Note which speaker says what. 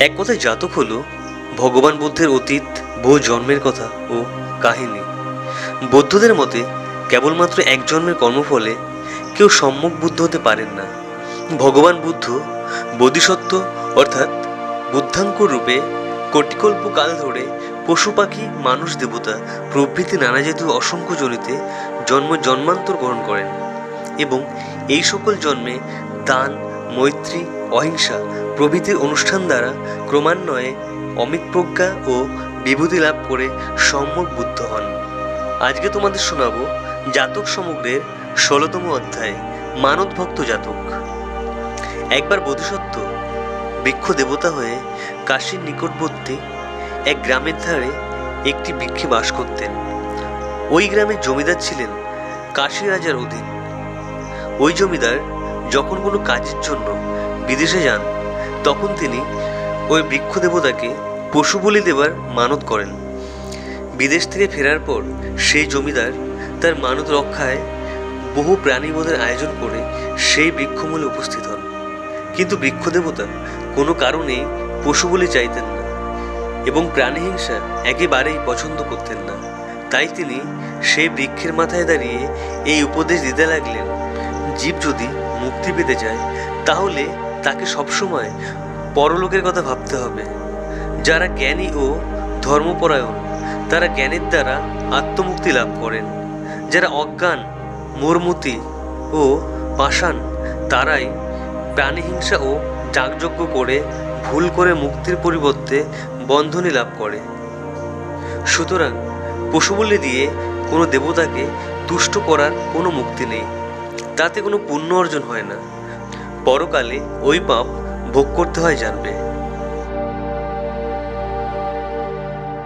Speaker 1: এক কথায় জাতক হলো ভগবান বুদ্ধের অতীত, বহু জন্মের কথা ও কাহিনী। বৌদ্ধদের মতে কেবলমাত্র এক জন্মের কর্মফলে কেউ সম্যক বুদ্ধ হতে পারেন না। ভগবান বুদ্ধ বোধিসত্ত্ব অর্থাৎ বুদ্ধাঙ্কুর রূপে কোটিকল্প কাল ধরে পশু পাখি, মানুষ, দেবতা, প্রভৃতি নানা জাতীয় অসংখ্য জনিতে জন্ম জন্মান্তর গ্রহণ করেন এবং এই সকল জন্মে দান মৈত্রী, অহিংসা প্রভৃতির অনুষ্ঠান দ্বারা ক্রমান্বয়ে অমিত প্রজ্ঞা ও বিভূতি লাভ করে সম্যক বুদ্ধ হন। আজকে তোমাদের শোনাবো জাতক সমগ্রের ষোলতম অধ্যায় মানব ভক্ত জাতক। একবার বোধিসত্ত্ব বৃক্ষ দেবতা হয়ে কাশীর নিকটবর্তী এক গ্রামের ধারে একটি বৃক্ষে বাস করতেন। ওই গ্রামের জমিদার ছিলেন কাশী রাজার অধীন। ওই জমিদার যখন কোনো কাজের জন্য বিদেশে যান, তখন তিনি ওই বৃক্ষ দেবতাকে পশু বলি দেবার মানত করেন। বিদেশ থেকে ফেরার পর সেই জমিদার তার মানত রক্ষায় বহু প্রাণীবোধের আয়োজন করে সেই বৃক্ষমূলে উপস্থিত হন। কিন্তু বৃক্ষ দেবতা কোনো কারণেই পশু বলি চাইতেন না এবং প্রাণী হিংসা একেবারেই পছন্দ করতেন না। তাই তিনি সেই বৃক্ষের মাথায় দাঁড়িয়ে এই উপদেশ দিতে লাগলেন, জীব যদি মুক্তি পেতে চায়, তাহলে তাকে সবসময় পরলোকের কথা ভাবতে হবে। যারা জ্ঞানী ও ধর্মপরায়ণ, তারা জ্ঞানের দ্বারা আত্মমুক্তি লাভ করেন। যারা অজ্ঞান, মূর্মতি ও পাষাণ, তারাই প্রাণীহিংসা ও যাগযজ্ঞ করে ভুল করে মুক্তির পরিবর্তে বন্ধনী লাভ করে। সুতরাং পশুবলি দিয়ে কোনো দেবতাকে তুষ্ট করার কোনো মুক্তি নেই। তাতে কোনো পুণ্য অর্জন হয় না। পরকালে ওই পাপ ভোগ করতে হয় জানবে।